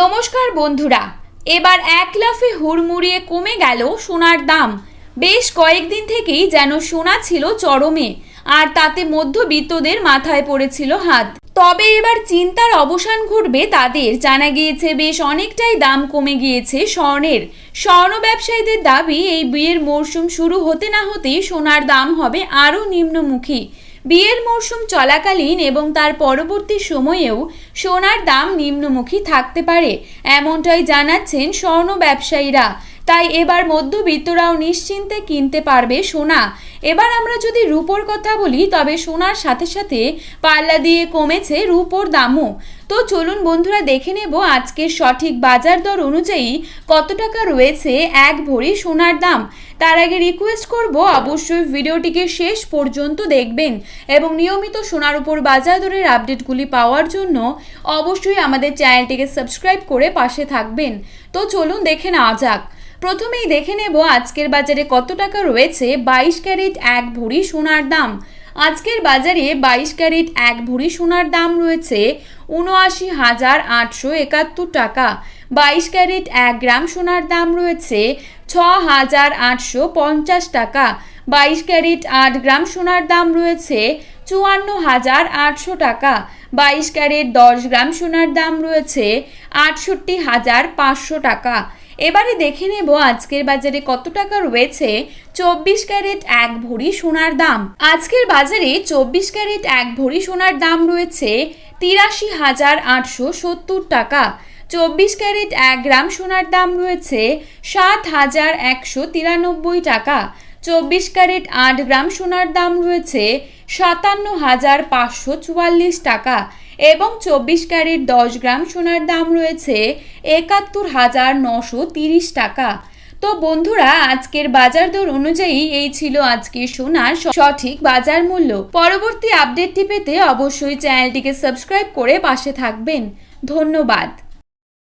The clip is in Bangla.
নমস্কার বন্ধুরা, এবার এক লাফে হুড়মুড়িয়ে কমে গেল সোনার দাম। বেশ কয়েকদিন থেকেই যেন সোনা ছিল চরমে, আর তাতে মধ্যবিত্তদের মাথায় পড়েছিল হাত। তবে এবার চিন্তার অবসান ঘটবে তাদের, জানা গিয়েছে বেশ অনেকটাই দাম কমে গিয়েছে স্বর্ণের। স্বর্ণ ব্যবসায়ীদের দাবি, এই বিয়ের মরশুম শুরু হতে না হতেই সোনার দাম হবে আরও নিম্নমুখী। বিয়ের মরশুম চলাকালীন এবং তার পরবর্তী সময়েও সোনার দাম নিম্নমুখী থাকতে পারে, এমনটাই জানাচ্ছেন স্বর্ণ ব্যবসায়ীরা। তাই এবার মধ্যবিত্তরাও নিশ্চিন্তে কিনতে পারবে সোনা। এবার আমরা যদি রূপোর কথা বলি, তবে সোনার সাথে সাথে পাল্লা দিয়ে কমেছে রূপোর দামও। তো চলুন বন্ধুরা, দেখে নেব আজকের সঠিক বাজার দর অনুযায়ী কত টাকা রয়েছে এক ভরি সোনার দাম। তার আগে রিকোয়েস্ট করব, অবশ্যই ভিডিওটিকে শেষ পর্যন্ত দেখবেন এবং নিয়মিত সোনার উপর বাজার দরের আপডেটগুলি পাওয়ার জন্য অবশ্যই আমাদের চ্যানেলটিকে সাবস্ক্রাইব করে পাশে থাকবেন। তো চলুন দেখে নেওয়া যাক। প্রথমেই দেখে নেব আজকের বাজারে কত টাকা রয়েছে বাইশ ক্যারেট এক ভরি সোনার দাম। আজকের বাজারে বাইশ ক্যারেট এক ভরি সোনার দাম রয়েছে উনআশি হাজার আটশো একাত্তর টাকা। বাইশ ক্যারেট এক গ্রাম সোনার দাম রয়েছে ছ হাজার আটশো পঞ্চাশ টাকা। বাইশ ক্যারেট আট গ্রাম সোনার দাম রয়েছে চুয়ান্ন হাজার আটশো টাকা। বাইশ ক্যারেট দশ গ্রাম সোনার দাম রয়েছে আটষট্টি হাজার পাঁচশো টাকা। এবারে দেখে নেব আজকের বাজারে কত টাকা রয়েছে। চব্বিশ ক্যারেট এক ভরি সোনার দাম। আজকের বাজারে চব্বিশ ক্যারেট এক ভরি সোনার দাম রয়েছে তিরাশি হাজার আটশো সত্তর টাকা। চব্বিশ ক্যারেট এক গ্রাম সোনার দাম রয়েছে সাত হাজার একশো তিরানব্বই টাকা। চব্বিশ ক্যারেট আট গ্রাম সোনার দাম রয়েছে সাতান্ন হাজার পাঁচশো চুয়াল্লিশ টাকা। এবং চব্বিশ ক্যারেট দশ গ্রাম সোনার দাম রয়েছে একাত্তর হাজার নশো তিরিশ টাকা। তো বন্ধুরা, আজকের বাজার দর অনুযায়ী এই ছিল আজকের সোনার সঠিক বাজার মূল্য। পরবর্তী আপডেটটি পেতে অবশ্যই চ্যানেলটিকে সাবস্ক্রাইব করে পাশে থাকবেন। ধন্যবাদ।